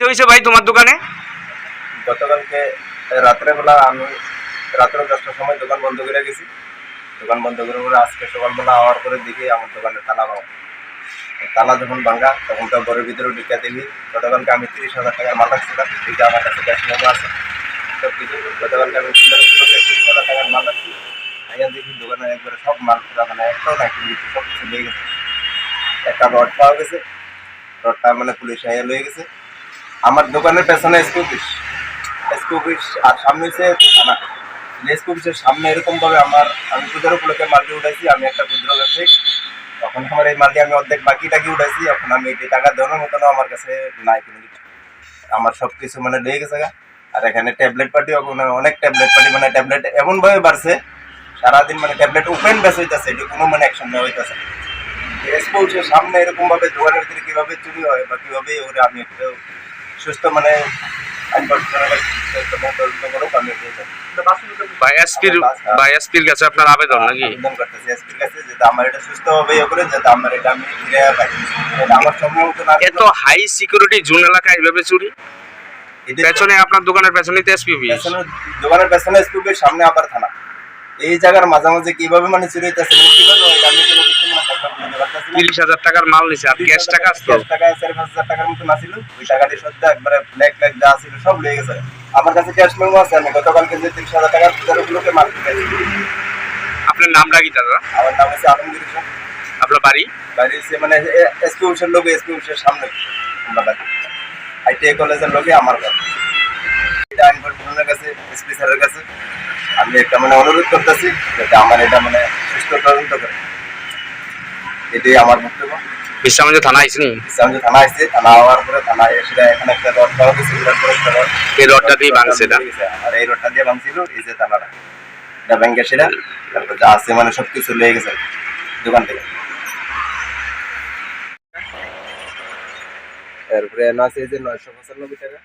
হয়েছে ভাই তোমার দোকানে? গতকালকে রাত্রেবেলা আমি রাত্রে দশটার সময় দোকান বন্ধ করে গেছি। দোকান বন্ধ করে পরে আজকে সকালবেলা আওয়ার করে দেখি আমার দোকানের তালা ভাঙা। তালা যখন ভাঙা, তখন তো ঘরের ভিতরে ঢুকে দেখি গতকালকে আমি তিরিশ হাজার টাকার মাল রাখছিলাম এইটা আমার কাছে ক্যাশ মেমো আছে। সব কিছু গতকালকে আমি তিরিশ হাজার টাকার মাল রাখছি। আইয়া দেখি দোকানে একবারে সব মাল মানে একটাও কোনো সব কিছু লেগে গেছে। একটা রড পাওয়া গেছে, রডটা মানে পুলিশ আইয়া লয়ে গেছে। দোকানের পেছনে স্কুপিস স্কুপিস আর সামনে হচ্ছে থানা। স্কুপিসের সামনে এরকমভাবে আমার, আমি পূজার উপলক্ষে মালটি উঠাইছি, আমি একটা ক্ষুদ্র ব্যবসায়িক তখন আমার এই মালটি আমি অর্ধেক বাকি টাকি উঠাইছি, এখন আমি এই টাকা দেওয়ার মতনও আমার কাছে নাই কোনো কিছু। আমার সব কিছু মানে লেগে গেছে গা। আর এখানে ট্যাবলেট পার্টি অনেক ট্যাবলেট পার্টি মানে ট্যাবলেট এমনভাবে বাড়ছে, সারাদিন মানে ট্যাবলেট ওপেন বেস হইতেছে, এটা কোনো মানে অ্যাকশন নেওয়া হইতেছে স্কুলসের সামনে এরকমভাবে দোকানের ভিতরে কীভাবে চুরি হয় বা কীভাবে ওরে আমি একটু সুস্থ মানে আইন প্রশাসনের কাছে এসপির আপনার আবেদন নাকি? আবেদন করতেছি। এসপির কাছে যাতে আমার এটা সুস্থ হবে ইয়ে করে যাতে আমার এটা আমি ফিরে পাই আমার সময় না এত হাই সিকিউরিটি জোন এলাকায় এইভাবে চুরি? পেছনে আপনার দোকানের পেছনে তো এসপি পেছনে দোকানের পেছনে স্কুলের সামনে আবার থানা। এই জায়গার মাঝামাঝি কীভাবে মানে চুরি হইতেছে কীভাবে আমি কোনো কিছু মানে কল্পনা করতে পারতেছি না। তিরিশ হাজার টাকার মাল নিছে আর ক্যাশ টাকা আসতো টাকা চার পাঁচ হাজার টাকার মতো না ছিল। ওই টাকাটি সদ্য একবারে ব্ল্যাক ব্ল্যাক যা ছিল সব গেছে। আমার কাছে ক্যাশ মেমো আছে আমি গতকালকে যে তিরিশ হাজার টাকার পেয়েছি আপনার নামটা কি দাদা? আমার নাম হচ্ছে আলমগীর হোসেন আপনার বাড়ি? বাড়ি হচ্ছে মানে এসপি অফিসের লোক এসপি অফিসের সামনে। আমরা বাড়ি। আইটিআই কলেজের লোকে আমার এটা আইন প্রশাসনের কাছে এসপি স্যারের কাছে। আমি একটা মানে অনুরোধ করতেছি যাতে আমার এটা মানে সুস্থ তদন্ত করে। এটাই আমার বক্তব্য। বিশ্রামগঞ্জ থানা ইসলামজি থানা আসছে থানা হওয়ার পরে থানা এসে এখানে একটা রড পাওয়া গেছে বিরাট বড় এই রডটা দিয়ে ভাঙছে এটা? আর এই রডটা দিয়ে ভাঙছিল এই যে থানাটা। এটা ব্যাংকে সেটা তারপর যা আছে মানে সব কিছু লেগে গেছে দোকান থেকে। এরপরে এনে আছে এই যে নয়শো পঁচানব্বই টাকা।